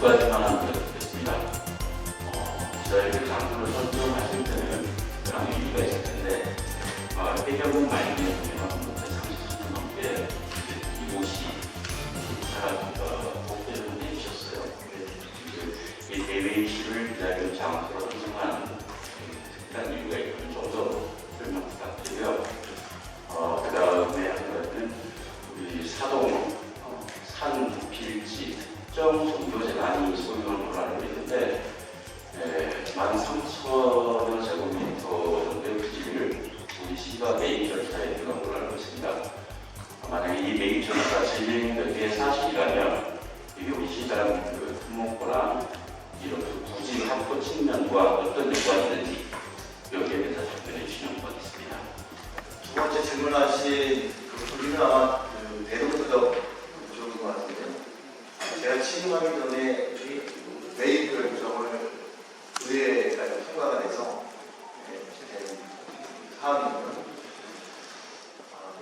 두 가지만 드리겠습니다. 어, 저희를 장소를 선정하실 때는 그런 이유가 있을 텐데 어, 해경은 많이 보면 30년 넘게 이곳이 어, 복대를 내주셨어요. 이 대회의실을 기다리는 장소로 특정 종교재단이 소유한 걸로 알고 있는데 에, 13,000여 제곱미터 정도의 부지를 우리 시가 메인 절차에 들어간 걸로 알고 있습니다. 만약에 이 메인 절차가 진행된 게 사실이라면 이게 우리 시장 그 특목고랑 이런 그 부지 확보 측면과 어떤 연관이 있는지 여기에 대해서 답변해 주시면 고맙겠습니다. 두 번째 질문하신 그 부분은 아마 그 대동부적 쪽인 것 같은데요. 취임하기 전에 이 메이플 구성을 의회까지 통과가 돼서 사안이고요. 아,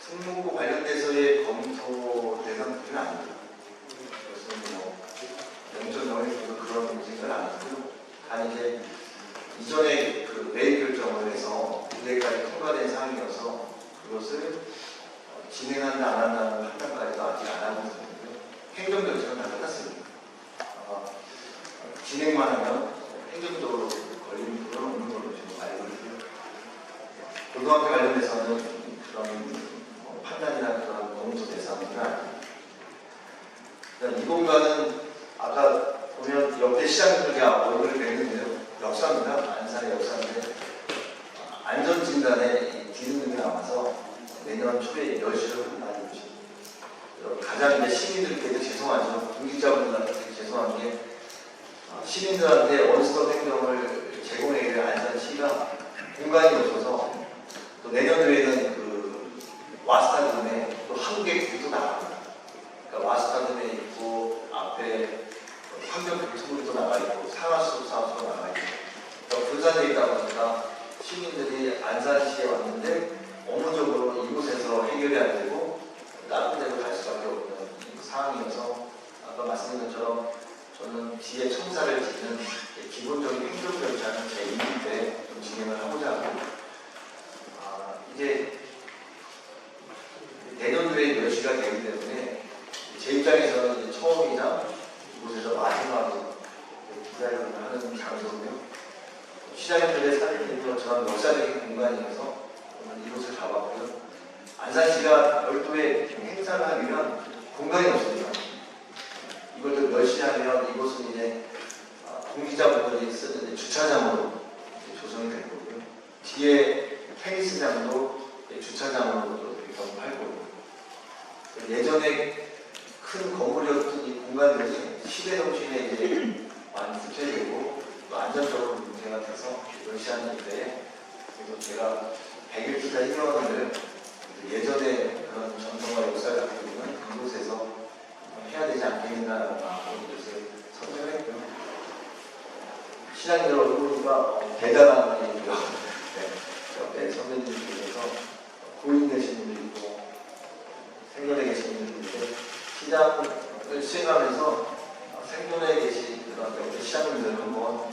승무부 관련돼서의 검토 대상들은 아닙니다. 그것은 뭐 영전 영역에서 그런 문제는 아니고요. 단 이제 이전에 그 매입 결정을 해서 의회까지 통과된 사항이어서 그것을 어, 진행한다 안 한다는 판단까지도 아직 안 하고 있는데요. 행정 결정은 다 끝났습니다. 어, 진행만 하면 행정적으로 걸리는 부분은 없는 걸로 지금 알고 있고요. 고등학교 관련해서는 그런 뭐 판단이나 그런 공소. 일단 이 공간은 아까 보면 옆에 시장들과 얼굴을 뵀는데요. 역사입니다. 안산의 역사인데 아, 안전진단에 기능이 남아서 내년 초에 열시를 한다는 것입니다. 가장 이제 시민들께 죄송하죠. 공직자분들한테 죄송한 게 아, 시민들한테 원스톱 행정을 제공해야 될 안산 시가 공간이 없어서 또 내년도에는 그 와스타즘에 또 한국의 도 나갑니다. 그러니까 와스타즘에 있고 앞에 환경 교통으로도 나가 있고 상하수 사업도 나가 있고 그러니까 분산되어 있다 보니까 시민들이 안산시에 왔는데 업무적으로 이곳에서 해결이 안 되고 다른 데로 갈 수밖에 없는 이 상황이어서 아까 말씀드린 것처럼 저는 지혜 청사를 짓는 기본적인 행정 절차는 제 임기 때좀 진행을 하고자 하고 아, 이제 내년도에 몇 시가 되기 때문에 제 입장에서는 처음이자 이곳에서 마지막으로 기다림을 하는 장소고요. 시장님들의 사진인 것처럼 역사적인 공간이어서 이곳을 잡았고요. 안산시가 별도의 행사를 하려면 공간이 없습니다. 이걸 또 멸시하면 이곳은 이제 아, 공기자분들이 쓰는 이제 주차장으로 조성이 될 거고요. 뒤에 테니스장도 주차장으로 또 이렇게 할 거고요. 예전에 큰 건물이었던 이 공간들이 시대 정신에 이제 많이 부채되고 또 안전적으로 문제가 돼서 멸시하는 일에 그래서 제가 100일 투자 1년을 예전에 그런 전통과 역사를 갖고 있는 이곳에서 해야 되지 않겠느냐라는 마음으로 이것을 선정했고요. 얼굴이가 어, 대단한 분이고요. 네, 옆에 선배님께서 고인 되신 분도 있고 생존에 계신 분인데 시장을 수행하면서 어, 생존에 계신 그런 옆에 시장님들 한번